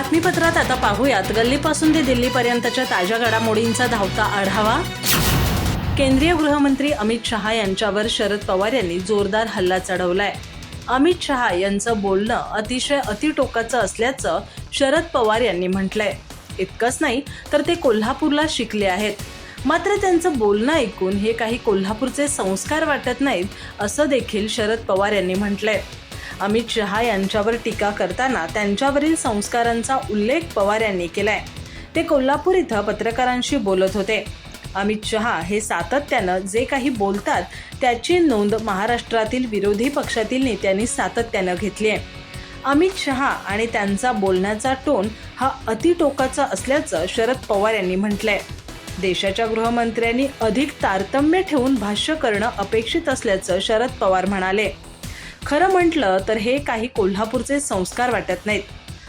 बातमीपत्रात आता पाहूयात. गल्लीपासून ते दिल्लीपर्यंतच्या ताज्या घडामोडींचा धावता आढावा. केंद्रीय गृहमंत्री अमित शहा यांच्यावर शरद पवार यांनी जोरदार हल्ला चढवलाय. अमित शहा यांचं बोलणं अतिशय अतिटोकाचं असल्याचं शरद पवार यांनी म्हटलंय. इतकंच नाही तर ते कोल्हापूरला शिकले आहेत. मात्र त्यांचं बोलणं ऐकून हे काही कोल्हापूरचे संस्कार वाटत नाहीत असं देखील शरद पवार यांनी म्हटलंय. अमित शहा यांच्यावर टीका करताना त्यांच्यावरील संस्कारांचा उल्लेख पवार यांनी केलाय. ते कोल्हापूर इथं पत्रकारांशी बोलत होते. अमित शहा हे सातत्यानं जे काही बोलतात त्याची नोंद महाराष्ट्रातील विरोधी पक्षातील नेत्यांनी सातत्यानं घेतली आहे. अमित शहा आणि त्यांचा बोलण्याचा टोन हा अतिटोकाचा असल्याचं शरद पवार यांनी म्हटलंय. देशाच्या गृहमंत्र्यांनी अधिक तारतम्य ठेवून भाष्य करणं अपेक्षित असल्याचं शरद पवार म्हणाले. खरं म्हटलं तर हे काही कोल्हापूरचे संस्कार वाटत नाहीत.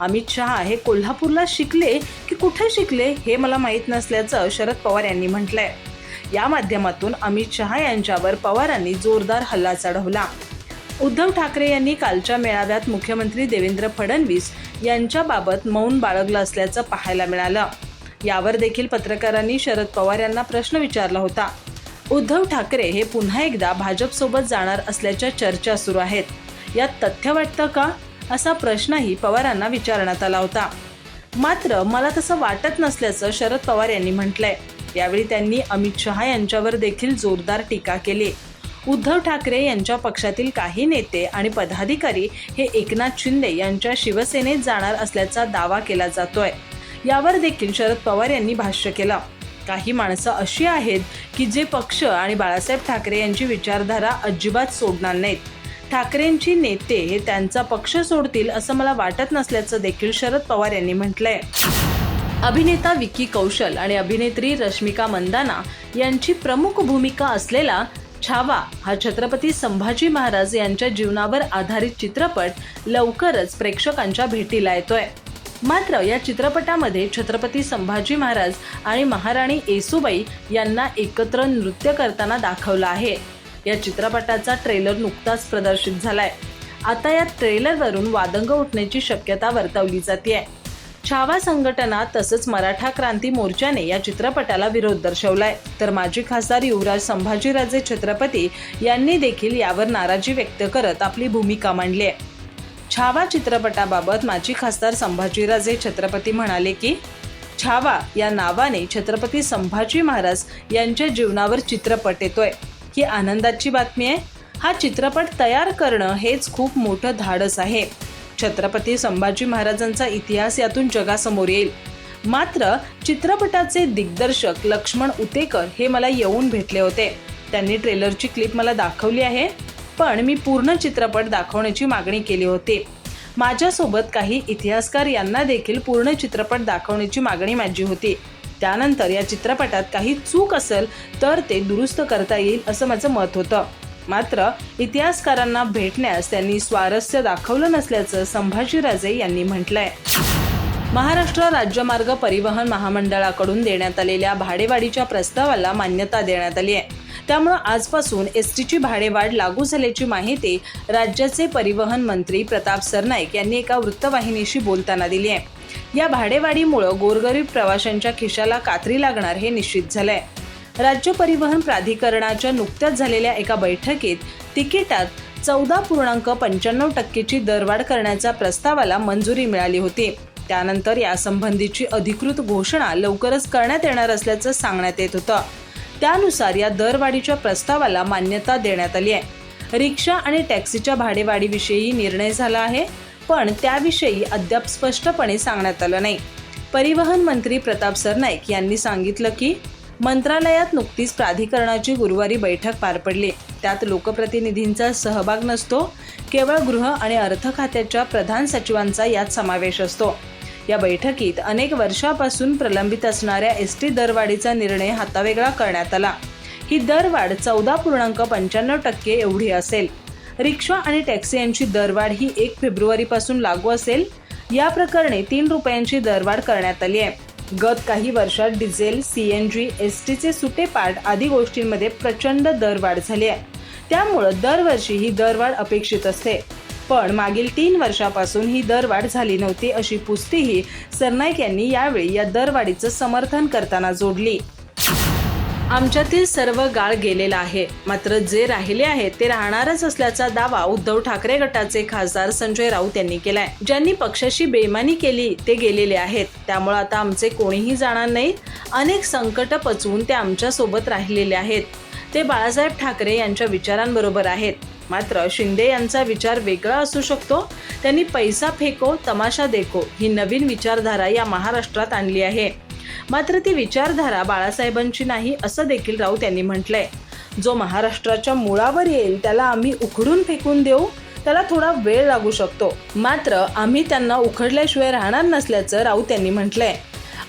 अमित शहा हे कोल्हापूरला शिकले की कुठे शिकले हे मला माहीत नसल्याचं शरद पवार यांनी म्हटलंय. या माध्यमातून अमित शहा यांच्यावर पवारांनी जोरदार हल्ला चढवला. उद्धव ठाकरे यांनी कालच्या मेळाव्यात मुख्यमंत्री देवेंद्र फडणवीस यांच्याबाबत मौन बाळगलं असल्याचं पाहायला मिळालं. यावर देखील पत्रकारांनी शरद पवार यांना प्रश्न विचारला होता. उद्धव ठाकरे हे पुन्हा एकदा भाजपसोबत जाणार असल्याच्या चर्चा सुरू आहेत. यात तथ्य वाटतं का? असा प्रश्नही पवारांना विचारण्यात आला होता. मात्र मला तसं वाटत नसल्याचं शरद पवार यांनी म्हटलंय. यावेळी त्यांनी अमित शहा यांच्यावर देखील जोरदार टीका केली. उद्धव ठाकरे यांच्या पक्षातील काही नेते आणि पदाधिकारी हे एकनाथ शिंदे यांच्या शिवसेनेत जाणार असल्याचा दावा केला जातोय. यावर देखील शरद पवार यांनी भाष्य केलं. काही माणसं अशी आहेत की जे पक्ष आणि बाळासाहेब ठाकरे यांची विचारधारा अजिबात सोडणार नाहीत. ठाकरेंची नेते हे त्यांचा पक्ष सोडतील असं मला वाटत नसल्याचं देखील शरद पवार यांनी म्हटलंय. अभिनेता विकी कौशल आणि अभिनेत्री रश्मिका मंदाना यांची प्रमुख भूमिका असलेला छावा हा छत्रपती संभाजी महाराज यांच्या जीवनावर आधारित चित्रपट लवकरच प्रेक्षकांच्या भेटीला येतोय. मात्र या चित्रपटामध्ये छत्रपती संभाजी महाराज आणि महाराणी येसुबाई यांना एकत्र नृत्य करताना दाखवलं आहे. या चित्रपटाचा ट्रेलर नुकताच प्रदर्शित झालाय. आता या ट्रेलरवरून वादंग उठण्याची शक्यता वर्तवली जाते छावा संघटना तसंच मराठा क्रांती मोर्चाने या चित्रपटाला विरोध दर्शवलाय. तर माजी खासदार युवराज संभाजीराजे छत्रपती यांनी देखील यावर नाराजी व्यक्त करत आपली भूमिका मांडली आहे छावा चित्रपटाबाबत माजी खासदार संभाजीराजे छत्रपती म्हणाले की छावा या नावाने छत्रपती संभाजी महाराज यांच्या जीवनावर चित्रपट येतोय. ही आनंदाची बातमी आहे. हा चित्रपट तयार करणं हेच खूप मोठं धाडस आहे. छत्रपती संभाजी महाराजांचा इतिहास यातून जगासमोर येईल. मात्र चित्रपटाचे दिग्दर्शक लक्ष्मण उतेकर हे मला येऊन भेटले होते. त्यांनी ट्रेलरची क्लिप मला दाखवली आहे. पण मी पूर्ण चित्रपट दाखवण्याची मागणी केली होती. माझ्यासोबत काही इतिहासकार यांना देखील पूर्ण चित्रपट दाखवण्याची मागणी माझी होती. त्यानंतर या चित्रपटात काही चूक असेल तर ते दुरुस्त करता येईल असं माझं मत होतं. मात्र इतिहासकारांना भेटण्यास त्यांनी स्वारस्य दाखवलं नसल्याचं संभाजीराजे यांनी म्हटलंय. महाराष्ट्र राज्यमार्ग परिवहन महामंडळाकडून देण्यात आलेल्या भाडेवाढीच्या प्रस्तावाला मान्यता देण्यात आली आहे. त्यामुळे आजपासून एस टीची भाडेवाढ लागू झाल्याची माहिती राज्याचे परिवहन मंत्री प्रताप सरनाईक यांनी एका वृत्तवाहिनीशी बोलताना दिली आहे. या भाडेवाढीमुळं गोरगरीब प्रवाशांच्या खिशाला कात्री लागणार हे निश्चित झालंय. राज्य परिवहन प्राधिकरणाच्या नुकत्याच झालेल्या एका बैठकीत तिकिटात चौदा पूर्णांक पंच्याण्णव टक्केची दरवाढ करण्याच्या प्रस्तावाला मंजुरी मिळाली होती. त्यानंतर यासंबंधीची अधिकृत घोषणा लवकरच करण्यात येणार असल्याचं सांगण्यात येत होतं. त्यानुसार या दरवाढीच्या प्रस्तावाला मान्यता देण्यात आली आहे. रिक्षा आणि टॅक्सीच्या भाडेवाढीविषयी निर्णय झाला आहे पण त्याविषयी अद्याप स्पष्टपणे सांगण्यात आलं नाही. परिवहन मंत्री प्रताप सरनाईक यांनी सांगितलं की मंत्रालयात नुकतीच प्राधिकरणाची गुरुवारी बैठक पार पडली. त्यात लोकप्रतिनिधींचा सहभाग नसतो केवळ गृह आणि अर्थ खात्याच्या प्रधान सचिवांचा यात समावेश असतो. या बैठकीत अनेक वर्षापासून प्रलंबित असणाऱ्या एस टी दरवाढीचा निर्णय हातावेगळा करण्यात आला. ही दरवाढ चौदा पूर्णांक पंच्याण्णव टक्के एवढी असेल. रिक्षा आणि टॅक्सी यांची दरवाढ ही एक फेब्रुवारीपासून लागू असेल. या प्रकरणी तीन रुपयांची दरवाढ करण्यात आली आहे. गत काही वर्षात diesel C N G S टीचे सुटे पार्ट आदी गोष्टींमध्ये प्रचंड दरवाढ झाली आहे. त्यामुळं दरवर्षी ही दरवाढ अपेक्षित असते. पण मागील तीन वर्षापासून ही दरवाढ झाली नव्हती अशी पुष्टीही सरनाईक यांनी यावेळी या दरवाढीचं समर्थन करताना जोडली. आमच्यातील सर्व गाळ गेलेला आहे. मात्र जे राहिले आहेत ते राहणारच असल्याचा दावा उद्धव ठाकरे गटाचे खासदार संजय राऊत यांनी केलाय. ज्यांनी पक्षाशी बेमानी केली ते गेलेले आहेत. त्यामुळे आता आमचे कोणीही जाणार नाहीत. अनेक संकट पचवून ते आमच्यासोबत राहिलेले आहेत. ते बाळासाहेब ठाकरे यांच्या विचारांबरोबर आहेत. मात्र शिंदे यांचा विचार वेगळा असू शकतो. त्यांनी पैसा फेको तमाशा देखो ही नवीन विचारधारा या महाराष्ट्रात आणली आहे. मात्र ती विचारधारा बाळासाहेबांची नाही असं देखील राऊत यांनी म्हटलंय. जो महाराष्ट्राच्या मुळावर येईल त्याला आम्ही उखडून फेकून देऊ त्याला थोडा वेळ लागू शकतो. मात्र आम्ही त्यांना उखडल्याशिवाय राहणार नसल्याचं राऊत यांनी म्हटलंय.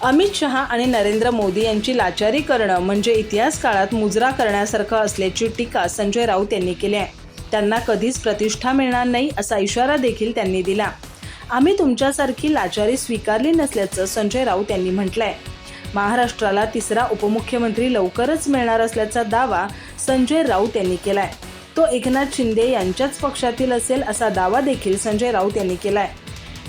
अमित शहा आणि नरेंद्र मोदी यांची लाचारी करणं म्हणजे इतिहास काळात मुजरा करण्यासारखं असल्याची टीका संजय राऊत यांनी केली आहे. त्यांना कधीच प्रतिष्ठा मिळणार नाही असा इशारा देखील त्यांनी दिला. आम्ही तुमच्यासारखी लाचारी स्वीकारली नसल्याचं संजय राऊत यांनी म्हटलंय. महाराष्ट्राला तिसरा उपमुख्यमंत्री लवकरच मिळणार असल्याचा दावा संजय राऊत यांनी केलाय. तो एकनाथ शिंदे यांच्याच पक्षातील असेल असा दावा देखील संजय राऊत यांनी केलाय.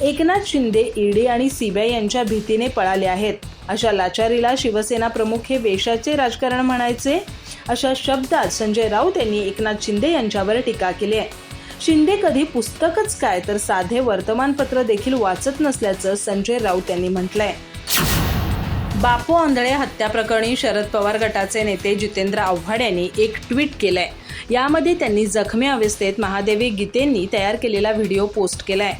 एकनाथ शिंदे ईडी आणि सीबीआय यांच्या भीतीने पळाले आहेत. अशा लाचारीला शिवसेना प्रमुख हे वेशाचे राजकारण म्हणायचे? अशा शब्दात संजय राऊत यांनी एकनाथ शिंदे यांच्यावर टीका केली आहे. शिंदे कधी पुस्तकच काय तर साधे वर्तमानपत्र देखील वाचत नसल्याचं संजय राऊत यांनी म्हटलंय. बापू आंधळे हत्या प्रकरणी शरद पवार गटाचे नेते जितेंद्र आव्हाड यांनी एक ट्विट केलंय. यामध्ये त्यांनी जखमी अवस्थेत महादेवी गीतेंनी तयार केलेला व्हिडिओ पोस्ट केलाय.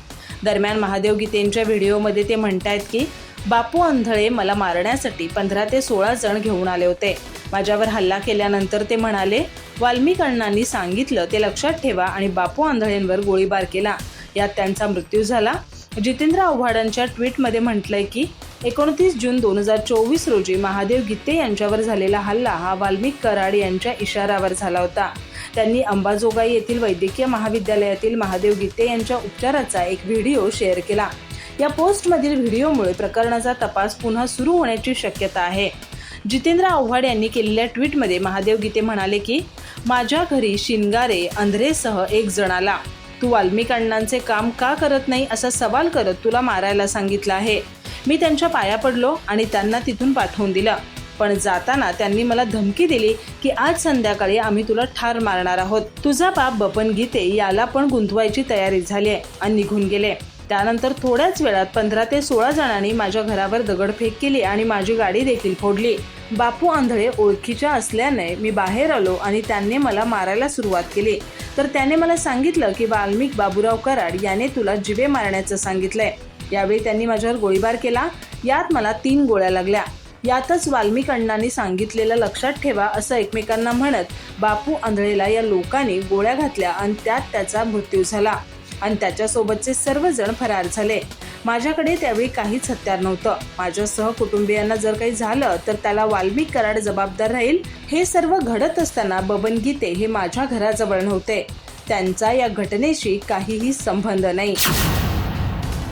दरम्यान महादेव गीतेंच्या व्हिडिओमध्ये ते म्हणतायत की बापू आंधळे मला मारण्यासाठी पंधरा ते सोळा जण घेऊन आले होते. माझ्यावर हल्ला केल्यानंतर ते म्हणाले वाल्मिक अण्णांनी सांगितलं ते लक्षात ठेवा आणि बापू आंधळेंवर गोळीबार केला. यात त्यांचा मृत्यू झाला. जितेंद्र आव्हाडांच्या ट्विटमध्ये म्हटलंय की एकोणतीस जून दोन हजार चोवीस रोजी महादेव गीते यांच्यावर झालेला हल्ला हा वाल्मिक कराड यांच्या इशाऱ्यावर झाला होता. त्यांनी अंबाजोगाई येथील वैद्यकीय महाविद्यालयातील महादेव गीते यांच्या उपचाराचा एक व्हिडिओ शेअर केला. या पोस्टमधील व्हिडिओमुळे प्रकरणाचा तपास पुन्हा सुरू होण्याची शक्यता आहे. जितेंद्र आव्हाड यांनी केलेल्या ट्विटमध्ये महादेव गीते म्हणाले की माझ्या घरी शिनगारे अंधरेसह एक जण आला. तू वाल्मिक अण्णांचे काम का करत नाही असा सवाल करत तुला मारायला सांगितलं आहे. मी त्यांच्या पाया पडलो आणि त्यांना तिथून पाठवून दिलं. पण जाताना त्यांनी मला धमकी दिली की आज संध्याकाळी आम्ही तुला ठार मारणार आहोत. तुझा बाप बपन गीते याला पण गुंतवायची तयारी झाली आहे आणि निघून गेले. त्यानंतर थोड्याच वेळात पंधरा ते सोळा जणांनी माझ्या घरावर दगडफेक केली आणि माझी गाडी देखील फोडली. बापू आंधळे ओळखीच्या असल्याने मी बाहेर आलो आणि त्यांनी मला मारायला सुरुवात केली. तर त्याने मला सांगितलं की वाल्मिक बाबूराव कराड याने तुला जिवे मारण्याचं सांगितलंय. यावेळी त्यांनी माझ्यावर गोळीबार केला. यात मला तीन गोळ्या लागल्या. यातच वाल्मिक अण्णांनी सांगितलेलं लक्षात ठेवा असं एकमेकांना म्हणत बापू आंधळेला या लोकांनी गोळ्या घातल्या आणि त्यात त्याचा मृत्यू झाला. आणि त्याच्यासोबतचे सर्वजण फरार झाले. माझ्याकडे त्यावेळी काहीच हत्यार नव्हतं. माझ्या कुटुंबियांना जर काही झालं तर त्याला वाल्मिक कराड जबाबदार राहील. हे सर्व घडत असताना बबन गीते हे माझ्या घराजवळ नव्हते. त्यांचा या घटनेशी काहीही संबंध नाही.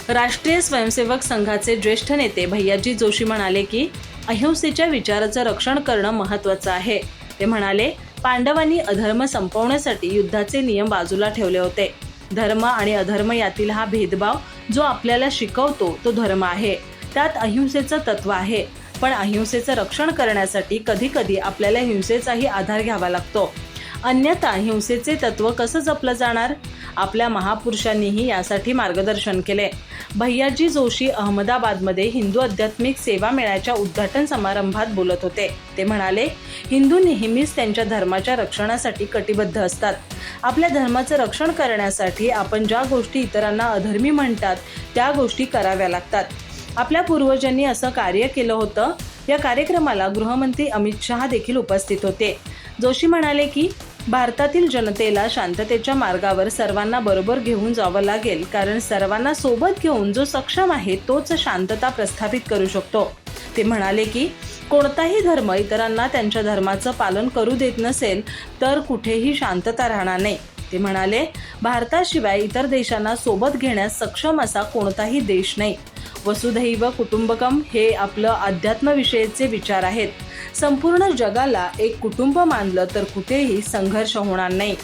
राष्ट्रीय स्वयंसेवक संघाचे ज्येष्ठ नेते भैयाजी जोशी म्हणाले की अहिंसेच्या विचाराचं रक्षण करणं महत्वाचं आहे. ते म्हणाले पांडवांनी अधर्म संपवण्यासाठी युद्धाचे नियम बाजूला ठेवले होते. धर्म आणि अधर्म यातील हा भेदभाव जो आपल्याला शिकवतो तो धर्म आहे. त्यात अहिंसेचं तत्व आहे. पण अहिंसेचं रक्षण करण्यासाठी कधी कधी आपल्याला हिंसेचाही आधार घ्यावा लागतो. अन्यथा हिंसेचे तत्व कसं जपलं जाणार? आपल्या महापुरुषांनीही यासाठी मार्गदर्शन केले. भैयाजी जोशी अहमदाबादमध्ये हिंदू आध्यात्मिक सेवा मेळ्याच्या उद्घाटन समारंभात बोलत होते. ते म्हणाले हिंदू नेहमीच त्यांच्या धर्माच्या रक्षणासाठी कटिबद्ध असतात. आपल्या धर्माचं रक्षण करण्यासाठी आपण ज्या गोष्टी इतरांना अधर्मी म्हणतात त्या गोष्टी कराव्या लागतात. आपल्या पूर्वजांनी असं कार्य केलं होतं. या कार्यक्रमाला गृहमंत्री अमित शहा देखील उपस्थित होते. जोशी म्हणाले की भारतातील जनतेला शांततेच्या मार्गावर सर्वांना बरोबर घेऊन जावं लागेल कारण सर्वांना सोबत घेऊन जो सक्षम आहे तोच शांतता प्रस्थापित करू शकतो. ते म्हणाले की कोणताही धर्म इतरांना त्यांच्या धर्माचं पालन करू देत नसेल तर कुठेही शांतता राहणार नाही. ते म्हणाले भारताशिवाय इतर देशांना सोबत घेण्यास सक्षम असा कोणताही देश नाही. वसुधैव कुटुंबकम हे आपलं अध्यात्मविषयीचे विचार आहेत. संपूर्ण जगाला एक कुटुंब मानलं तर कुठेही संघर्ष होणार नाही.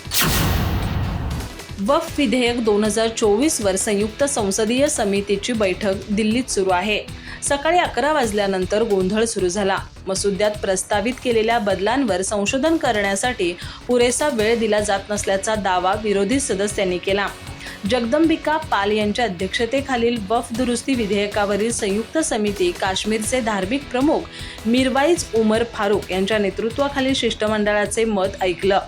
वफ विधेयक दोन हजार चोवीसवर संयुक्त संसदीय समितीची बैठक दिल्लीत सुरू आहे. सकाळी अकरा वाजल्यानंतर गोंधळ सुरू झाला. मसुद्यात प्रस्तावित केलेल्या बदलांवर संशोधन करण्यासाठी पुरेसा वेळ दिला जात नसल्याचा दावा विरोधी सदस्यांनी केला. जगदंबिका पाल यांच्या अध्यक्षतेखालील वफ दुरुस्ती विधेयकावरील संयुक्त समिती काश्मीरचे धार्मिक प्रमुख मिरवाईज उमर फारूक यांच्या नेतृत्वाखालील शिष्टमंडळाचे मत ऐकलं.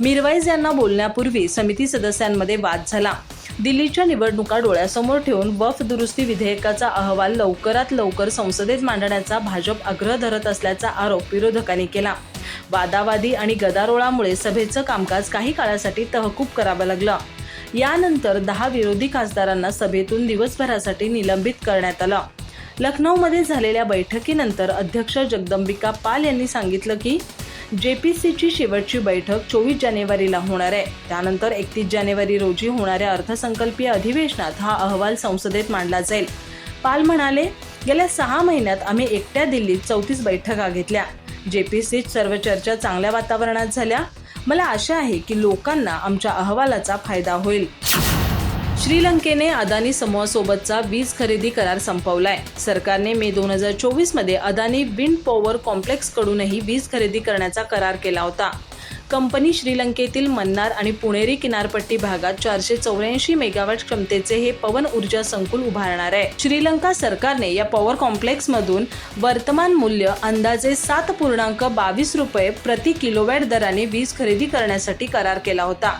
मिरवाईज यांना बोलण्यापूर्वी समिती सदस्यांमध्ये वाद झाला. दिल्लीच्या निवडणुका डोळ्यासमोर ठेवून वफ दुरुस्ती विधेयकाचा अहवाल लवकरात लवकर संसदेत मांडण्याचा भाजप आग्रह धरत असल्याचा आरोप विरोधकांनी केला. वादावादी आणि गदारोळामुळे सभेचं कामकाज काही काळासाठी तहकूब करावं लागलं. यानंतर दहा विरोधी खासदारांना सभेतून दिवसभरासाठी निलंबित करण्यात आलं. लखनौमध्ये झालेल्या बैठकीनंतर अध्यक्ष जगदंबिका पाल यांनी सांगितलं की जेपीसीची शेवटची बैठक चोवीस जानेवारीला होणार आहे. त्यानंतर एकतीस जानेवारी रोजी होणाऱ्या अर्थसंकल्पीय अधिवेशनात हा अहवाल संसदेत मांडला जाईल. पाल म्हणाले गेल्या सहा महिन्यात आम्ही एकट्या दिल्लीत चौतीस बैठका घेतल्या. जेपीसीत सर्व चर्चा चांगल्या वातावरणात झाल्या. मला आशा आहे की लोकांना आमच्या अहवालाचा फायदा होईल. श्रीलंकेने अदानी समूहासोबतचा वीज खरेदी करार संपवलाय. सरकारने मे दोन हजार चोवीसमध्ये अदानी विंड पॉवर कॉम्प्लेक्स कडूनही वीज खरेदी करण्याचा करार केला होता. कंपनी श्रीलंकेतील मन्नार आणि पुणेरी किनारपट्टी भागात चारशे चौऱ्याऐंशी मेगावॅट क्षमतेचे हे पवन ऊर्जा संकुल उभारणार आहे. श्रीलंका सरकारने या पॉवर कॉम्प्लेक्स मधून वर्तमान मूल्य अंदाजे सात पूर्णांक बावीस रुपये प्रति किलोवॅट दराने वीज खरेदी करण्यासाठी करार केला होता.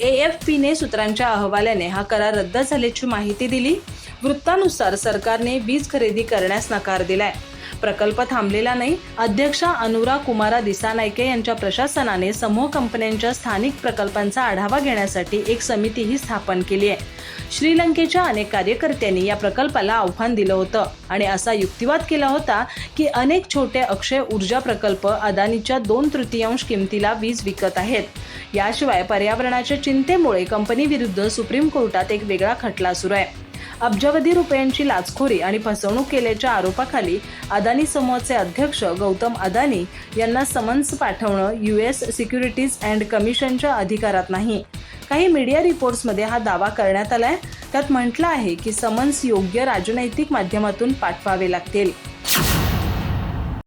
एएफपीने सूत्रांच्या अहवालाने हा करार रद्द झाल्याची माहिती दिली. वृत्तानुसार सरकारने वीज खरेदी करण्यास नकार दिलाय. प्रकल्प थांबलेला नाही. अध्यक्षा अनुरा कुमारा दिसानायके यांच्या प्रशासनाने समूह कंपन्यांच्या स्थानिक प्रकल्पांचा आढावा घेण्यासाठी एक समितीही स्थापन केली आहे. श्रीलंकेच्या अनेक कार्यकर्त्यांनी या प्रकल्पाला आव्हान दिलं होतं आणि असा युक्तिवाद केला होता की अनेक छोटे अक्षय ऊर्जा प्रकल्प अदानीच्या दोन तृतीयांश किमतीला वीज विकत आहेत. याशिवाय पर्यावरणाच्या चिंतेमुळे कंपनीविरुद्ध सुप्रीम कोर्टात एक वेगळा खटला सुरू आहे. अब्जावधी रुपयांची लाचखोरी आणि फसवणूक केल्याच्या आरोपाखाली अदानी समूहाचे अध्यक्ष गौतम अदानी यांना समन्स पाठवणं युएस सिक्युरिटीज अँड कमिशनच्या अधिकारात नाही. काही मीडिया रिपोर्ट्समध्ये हा दावा करण्यात आलाय. त्यात म्हटलं आहे की समन्स योग्य राजनैतिक माध्यमातून पाठवावे लागतील.